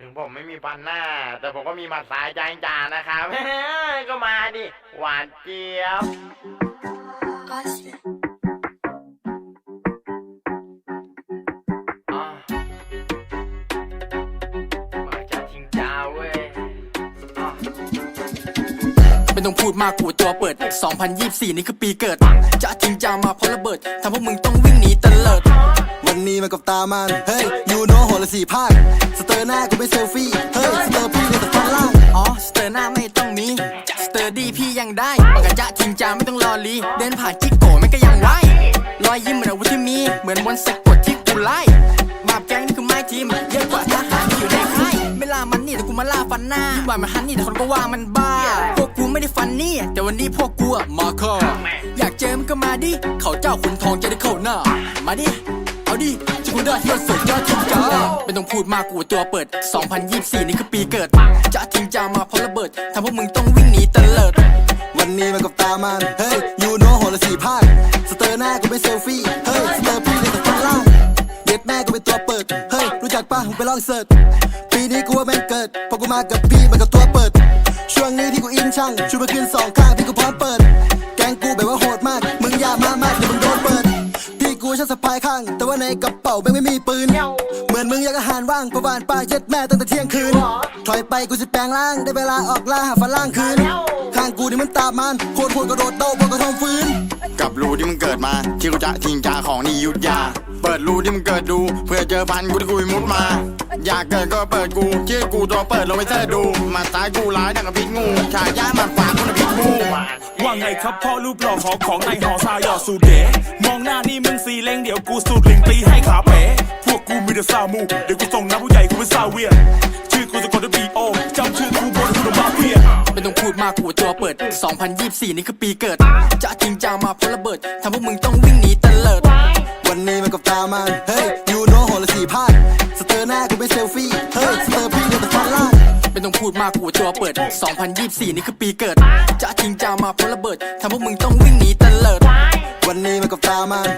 ถึงผมไม่มีฟันหน้า แต่ผมก็มีหมัดซ้ายจางจานะครับ ก็มาดิ หวานเจี๊ยบ Austin. อะมาจากชิงจ้าเว้ยอะ ไม่ต้องพูดมากกูตัวเปิด 2024 นี่คือปีเกิด จะจริงจังมาเพราะระเบิด ทำพวกมึงต้องวิ่งหนีเตลิด วันนี้มันกับตามัน เฮ้ย ยูโน่โหละสี่ภาคสเตอร์ หน้ากูไม่เซลฟี่ เฮ้ยสเตอร์พี่ในแต่ฟันล่างอ๋อสเตอร์หน้าไม่ต้องมี สเตอร์ดีพี่ยังได้ปากกาจะจริงจังไม่ต้องรอลี เดินผ่านจิกโกมันก็ยังไหวรอยยิ้มเหมือนอาวุธที่มี เหมือนมนต์สะกดที่กูไล่มาบแก๊งนี่คือไม้ทีมเยอะกว่าทหารที่อยู่ในค่ายไม่ล่ามันนี่แต่กูมาล่าฟันหน้ายิ่งกว่ามันฮันนี่แต่คนก็ว่ามันบ้า พวกกูไม่ได้ฟันนี่ แต่วันนี้พวกกูอะมาคออยากเจอมันก็มาดิ เขาเจ้าขุนทองจะได้เข้าหน้า มาดิ เอาดิจะกูได้ที่ว่าสุดยอดจริงจังไม่ ต้องพูดมากกูตัวเปิด 2024 นี่คือปีเกิด จะจริงจังมาเพราะระเบิดทำพวกมึงต้องวิ่งหนีเตลิด วันนี้มันกับตามัน เฮ้ย ยูโน่โหละสี่ภาคสเตอร์หน้ากูไม่เซลฟี่ เฮ้ย สเตอร์พี่ในแต่ฟันล่างเด็ดแม่กูเป็นตัวเปิด เฮ้ย รู้จักป่ะมึงไปลองเสิร์ช ปีนี้กูว่าแม่งเกิดเพอกูมากับพี่มันกับตัวเปิด ช่วงนี้ที่กูอินช่างชูมาขึ้นสองข้างพี่กูพร้อมเปิด แกงกูแบบว่าโหดมาก มึงอย่ามามากเดี๋ยวมึงโดนเปิด พี่กูช่างสะพายข้าง แต่ว่าในกระเป๋าแม่งไม่มีปืน อนมึงอยากอาหารว่างประวานป้าเย็ดแม่ตั้งแต่เที่ยงคืน ถอยไปกูสิแปลงร่างได้เวลาออกล่าหาฝรั่งคืน ข้างกูนี่มันตามันโคตรโหดกระโดดโต้พวกกระทอมฟื้น กับรูที่มึงเกิดมา ที่กูจะทิ้งจาของนี่ยุทธยา เปิดรูที่มึงเกิดดู เพื่อเจอพันกูที่กูไปมุดมา อยากเกิดก็เปิดกูชื่อกูตัวเปิดลงไปเสิร์ชดูมาซ้ายกูร้ายดังกับพิษงูฉายามาฝากกูนะพิษงูว่าไงครับพ่อรูปหล่อขอของในหอชายหยอดสูตรเดมองหน้านี่มึงสีเล้งเดี๋ยวกูสูตรลิงตีให้ขาเป๋ พวกกูมีแต่ซามูเดี๋ยวกูส่งน้ำผู้ใหญ่กูเป็นซาเวียนชื่อกูสะกดด้วยบีโอจำชื่อกูบนกูมาเพียนไม่ต้องพูดมากกูตัวเปิด 2024 นี่คือปีเกิด จะจริงจังมาเพราะระเบิดทำพวกมึงต้องวิ่งหนีเตลิด วันนี้มันกับตามันเฮ้ยยูโน่โหละสี่ภาคสเตอร์หน้ากูไม่เซลฟี่เฮ้ยสเตอร์พี่ในแต่ฟันล่างไม่ต้องพูดมากกูตัวเปิด 2024 นี่คือปีเกิด จะจริงจังมาเพราะระเบิดทำพวกมึงต้องวิ่งหนีเตลิด วันนี้มันกับตามัน